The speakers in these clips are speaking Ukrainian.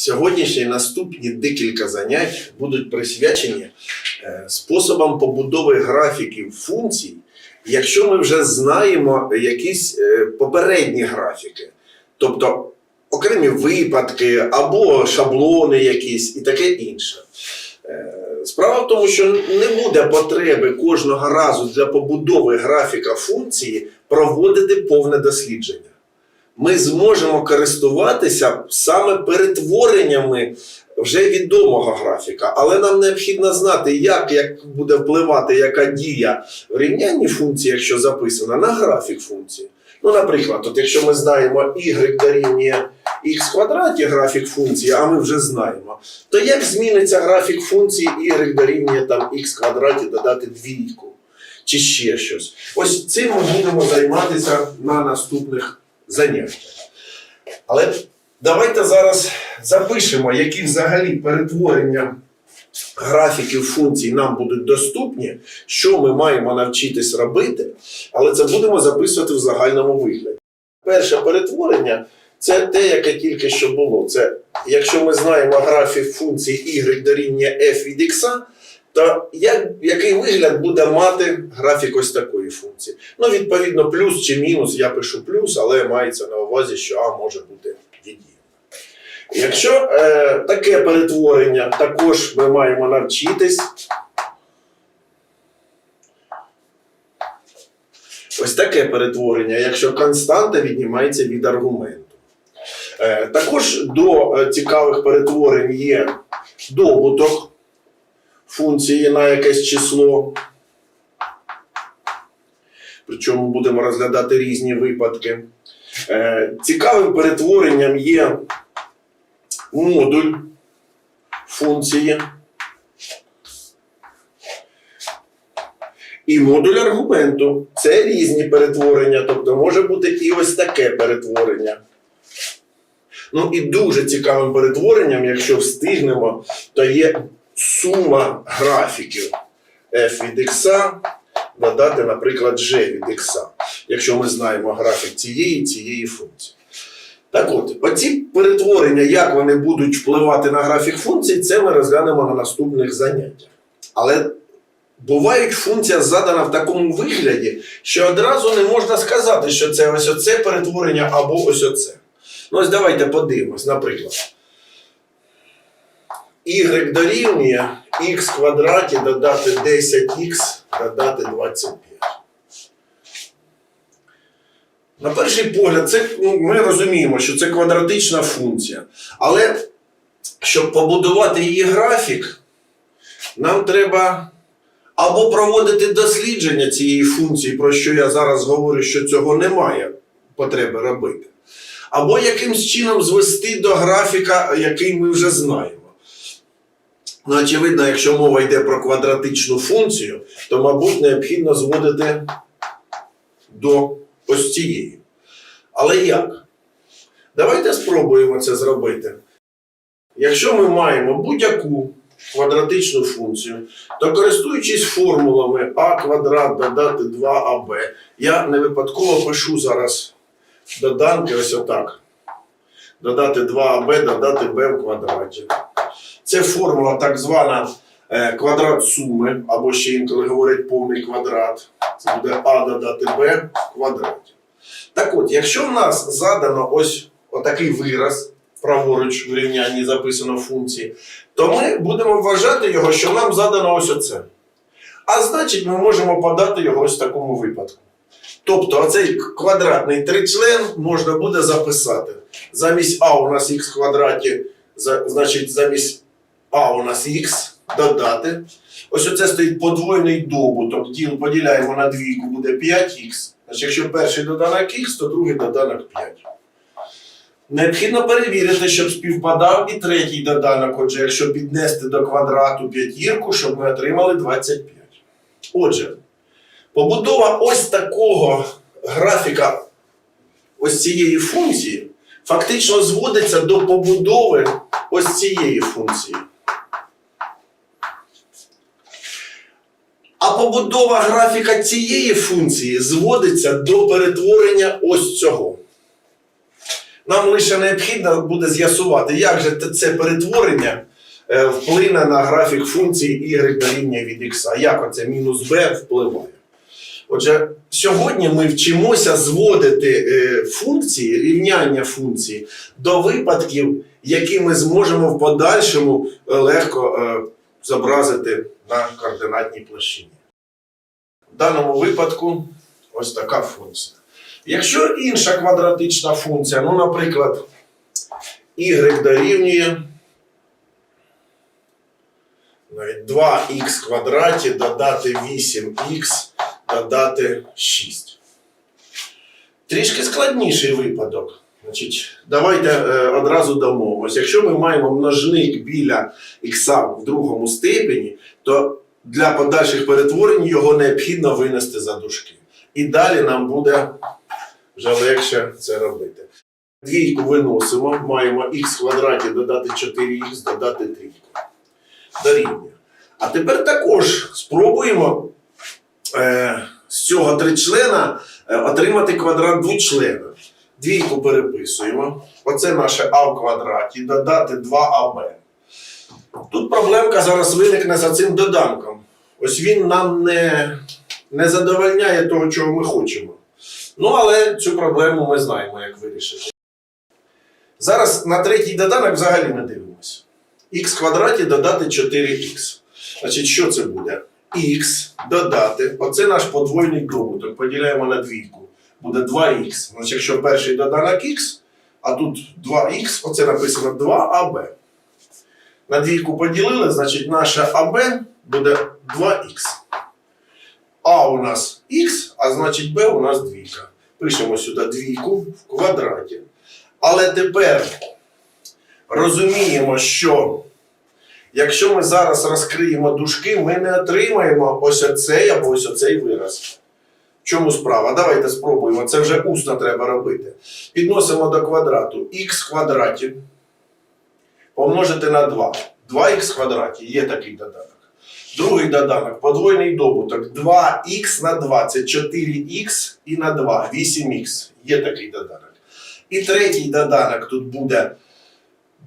Сьогоднішні наступні декілька занять будуть присвячені е, способам побудови графіків функцій, якщо ми вже знаємо якісь е, попередні графіки, тобто окремі випадки або шаблони якісь і таке інше. Е, Справа в тому, що не буде потреби кожного разу для побудови графіка функції проводити повне дослідження. Ми зможемо користуватися саме перетвореннями вже відомого графіка, але нам необхідно знати, як, як буде впливати яка дія в рівнянні функції, якщо записана, на графік функції. Ну, наприклад, от якщо ми знаємо y дорівнює х квадраті графік функції, а ми вже знаємо, то як зміниться графік функції y дорівнює там х квадраті додати двійку чи ще щось? Ось цим ми будемо займатися на наступних заняттях. Але давайте зараз запишемо, які взагалі перетворення графіків функцій нам будуть доступні, що ми маємо навчитись робити, але це будемо записувати в загальному вигляді. Перше перетворення це те, яке тільки що було. Це якщо ми знаємо графік функції y дорівнює f від x, то як, який вигляд буде мати графік ось такої функції? Ну, відповідно, плюс чи мінус, я пишу плюс, але мається на увазі, що А може бути від'ємним. Якщо е, таке перетворення також ми маємо навчитись. Ось таке перетворення, якщо константа віднімається від аргументу. Е, також до е, цікавих перетворень є добуток функції на якесь число. Причому будемо розглядати різні випадки. Е, цікавим перетворенням є модуль функції і модуль аргументу. Це різні перетворення, тобто може бути і ось таке перетворення. Ну і дуже цікавим перетворенням, якщо встигнемо, то є сума графіків f від x додати, наприклад, g від x, якщо ми знаємо графік цієї цієї функції. Так от, оці перетворення, як вони будуть впливати на графік функцій, це ми розглянемо на наступних заняттях. Але бувають функція задана в такому вигляді, що одразу не можна сказати, що це ось оце перетворення або ось оце. Ну, ось давайте подивимось, наприклад. Y дорівнює х квадраті додати 10х додати 25. На перший погляд, це, ну, ми розуміємо, що це квадратична функція. Але щоб побудувати її графік, нам треба або проводити дослідження цієї функції, про що я зараз говорю, що цього немає потреби робити. Або якимсь чином звести до графіка, який ми вже знаємо. Ну, очевидно, якщо мова йде про квадратичну функцію, то, мабуть, необхідно зводити до ось цієї. Але як? Давайте спробуємо це зробити. Якщо ми маємо будь-яку квадратичну функцію, то користуючись формулами а квадрат додати 2аб, я не випадково пишу зараз доданки ось отак. Додати 2аб, додати b в квадраті. Це формула так звана е, квадрат суми, або ще інколи говорять повний квадрат. Це буде а додати b в квадраті. Так от, якщо в нас задано ось отакий вираз, праворуч в рівнянні записано функції, то ми будемо вважати його, що нам задано ось оце. А значить, ми можемо подати його ось в такому випадку. Тобто оцей квадратний тричлен можна буде записати. Замість а у нас х квадраті, значить, замість а у нас х додати. Ось оце стоїть подвойний добуток. Діл поділяємо на двійку, буде 5х. Значить, якщо перший доданок х, то другий доданок 5. Необхідно перевірити, щоб співпадав і третій доданок. Отже, якщо піднести до квадрату п'ятірку, щоб ми отримали 25. Отже, побудова ось такого графіка ось цієї функції фактично зводиться до побудови ось цієї функції. А побудова графіка цієї функції зводиться до перетворення ось цього. Нам лише необхідно буде з'ясувати, як же це перетворення е, вплине на графік функції y дорівнює від x. Як оце мінус b впливає? Отже, сьогодні ми вчимося зводити е, функції, рівняння функції до випадків, які ми зможемо в подальшому е, легко е, зобразити на координатній площині. В даному випадку ось така функція. Якщо інша квадратична функція, ну, наприклад, y дорівнює навіть 2х квадраті додати 8х додати 6. Трішки складніший випадок. Значить, давайте е, одразу домовимося. Якщо ми маємо множник біля х в другому степені, то для подальших перетворень його необхідно винести за дужки. І далі нам буде вже легше це робити. Двійку виносимо, маємо х квадраті додати 4х, додати трійку. Дорівнює. А тепер також спробуємо з цього тричлена е, отримати квадрат двочлена. Двійку переписуємо. Оце наше а в квадраті, додати 2аб. Тут проблемка зараз виникне за цим доданком. Ось він нам не, не задовольняє того, чого ми хочемо. Ну, але цю проблему ми знаємо, як вирішити. Зараз на третій доданок взагалі не дивимося. х квадраті додати 4х. Значить, що це буде? Х додати. Оце наш подвойний добуток. Поділяємо на двійку. Буде 2х. Значить, якщо перший доданок х, а тут 2х, оце написано 2аб. На двійку поділили, значить наше АБ буде 2х. А у нас х, а значить Б у нас двійка. Пишемо сюди двійку в квадраті. Але тепер розуміємо, що якщо ми зараз розкриємо дужки, ми не отримаємо ось оцей або ось оцей вираз. В чому справа? Давайте спробуємо. Це вже усно треба робити. Підносимо до квадрату х квадраті помножити на 2. 2х квадраті є такий доданок. Другий доданок подвойний добуток 2х на 2 це 4х і на 2 8х. Є такий доданок. І третій доданок тут буде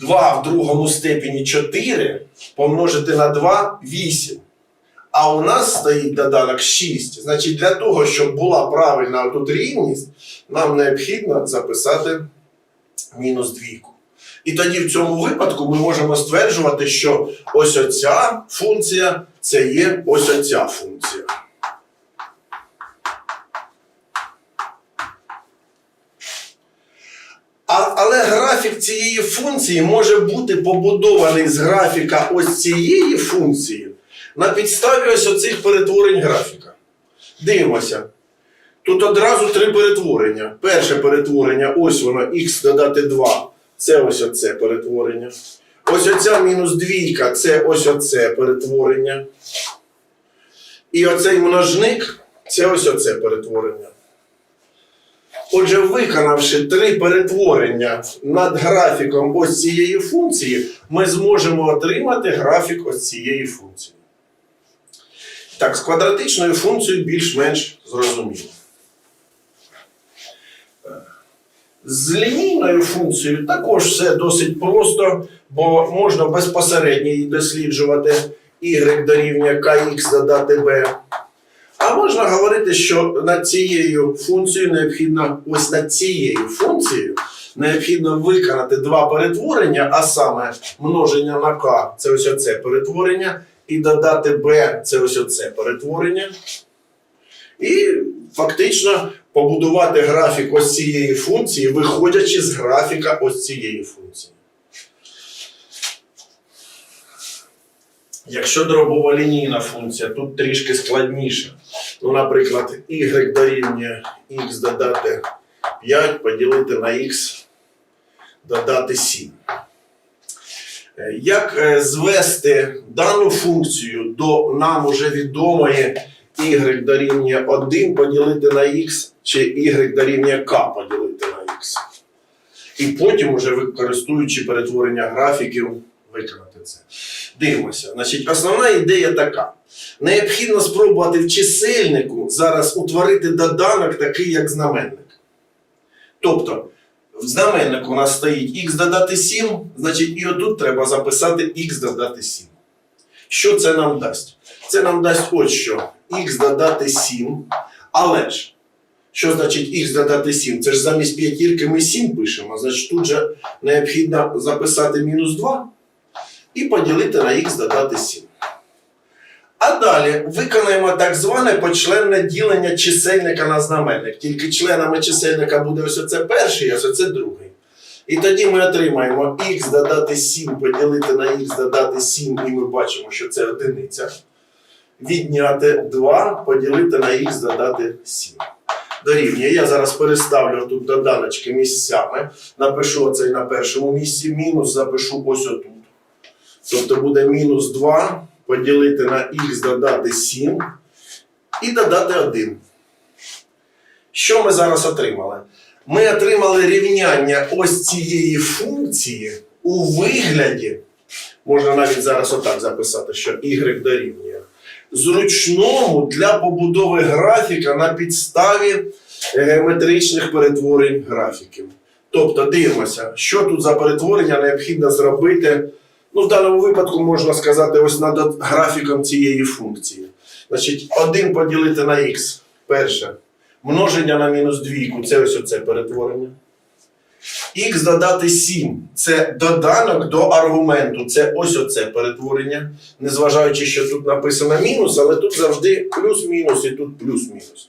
2 в другому степені 4 помножити на 2 8. А у нас стоїть доданок 6. Значить, для того, щоб була правильна тут рівність, нам необхідно записати мінус двійку. І тоді в цьому випадку ми можемо стверджувати, що ось оця функція це є ось оця функція. А, але графік цієї функції може бути побудований з графіка ось цієї функції на підставі ось оцих перетворень графіка. Дивимося. Тут одразу три перетворення. Перше перетворення, ось воно, х додати 2. Це ось оце перетворення. Ось оця мінус двійка це ось оце перетворення. І оцей множник це ось оце перетворення. Отже, виконавши три перетворення над графіком ось цієї функції, ми зможемо отримати графік ось цієї функції. Так, з квадратичною функцією більш-менш зрозуміло. З лінійною функцією також все досить просто, бо можна безпосередньо її досліджувати y дорівнює kx додати b. А можна говорити, що над цією функцією необхідно, ось над цією функцією необхідно виконати два перетворення, а саме множення на k це ось оце перетворення, і додати b це ось оце перетворення. І фактично побудувати графік ось цієї функції, виходячи з графіка ось цієї функції. Якщо дробова лінійна функція, тут трішки складніше. Ну, наприклад, y дорівнює x додати 5 поділити на x додати 7. Е, Як е, звести дану функцію до нам уже відомої y дорівнює 1 поділити на x, чи y дорівнює k поділити на x. І потім, уже використовуючи перетворення графіків, виконати це. Дивимося. Значить, основна ідея така. Необхідно спробувати в чисельнику зараз утворити доданок такий, як знаменник. Тобто, В знаменнику у нас стоїть х додати 7, значить і отут треба записати х додати 7. Що це нам дасть? Це нам дасть ось що. х додати 7, але ж. Що значить х додати 7? Це ж замість п'ятірки ми 7 пишемо, значить тут же необхідно записати мінус 2 і поділити на х додати 7. А далі виконаємо так зване почленне ділення чисельника на знаменник. Тільки членами чисельника буде ось оце перший, ось оце другий. І тоді ми отримаємо х додати 7 поділити на х додати 7, і ми бачимо, що це одиниця. Відняти 2 поділити на х додати 7. Дорівнює. Я зараз переставлю тут доданочки місцями. Напишу оцей на першому місці, мінус запишу ось отут. Тобто буде мінус 2 поділити на х додати 7 і додати 1. Що ми зараз отримали? Ми отримали рівняння ось цієї функції у вигляді, можна навіть зараз отак записати, що y дорівнює, зручному для побудови графіка на підставі геометричних перетворень графіків. Тобто дивимося, що тут за перетворення необхідно зробити. Ну, в даному випадку можна сказати, ось над графіком цієї функції. Значить, 1 поділити на х. Перше. Множення на мінус двійку це ось оце перетворення. Х додати 7 це доданок до аргументу. Це ось оце перетворення. Незважаючи, що тут написано мінус, але тут завжди плюс-мінус і тут плюс-мінус.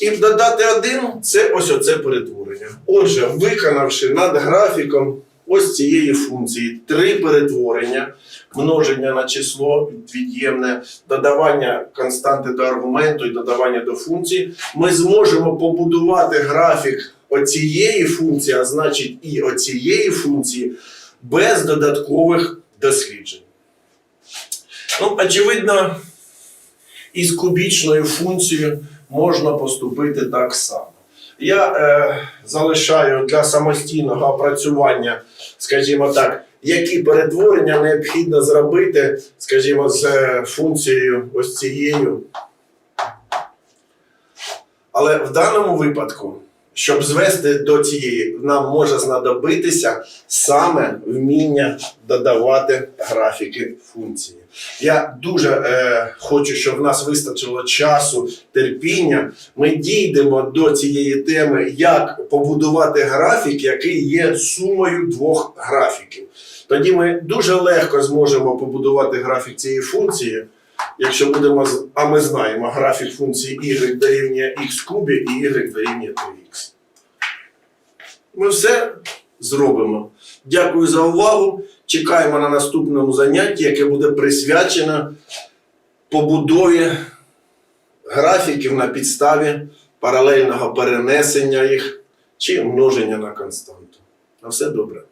І додати 1 це ось оце перетворення. Отже, виконавши над графіком ось цієї функції три перетворення, множення на число від'ємне, додавання константи до аргументу і додавання до функції, ми зможемо побудувати графік оцієї функції, а значить і оцієї функції, без додаткових досліджень. Ну, очевидно, із кубічною функцією можна поступити так само. Я е, залишаю для самостійного опрацювання, скажімо так, які перетворення необхідно зробити, скажімо, з е, функцією ось цією. Але в даному випадку, щоб звести до цієї, нам може знадобитися саме вміння додавати графіки функції. Я дуже е, хочу, щоб в нас вистачило часу, терпіння. Ми дійдемо до цієї теми, як побудувати графік, який є сумою двох графіків. Тоді ми дуже легко зможемо побудувати графік цієї функції, якщо будемо, а ми знаємо графік функції y дорівнює x кубі і y дорівнює 3x. Ми все зробимо. Дякую за увагу. Чекаємо на наступному занятті, яке буде присвячено побудові графіків на підставі паралельного перенесення їх чи множення на константу. На все добре.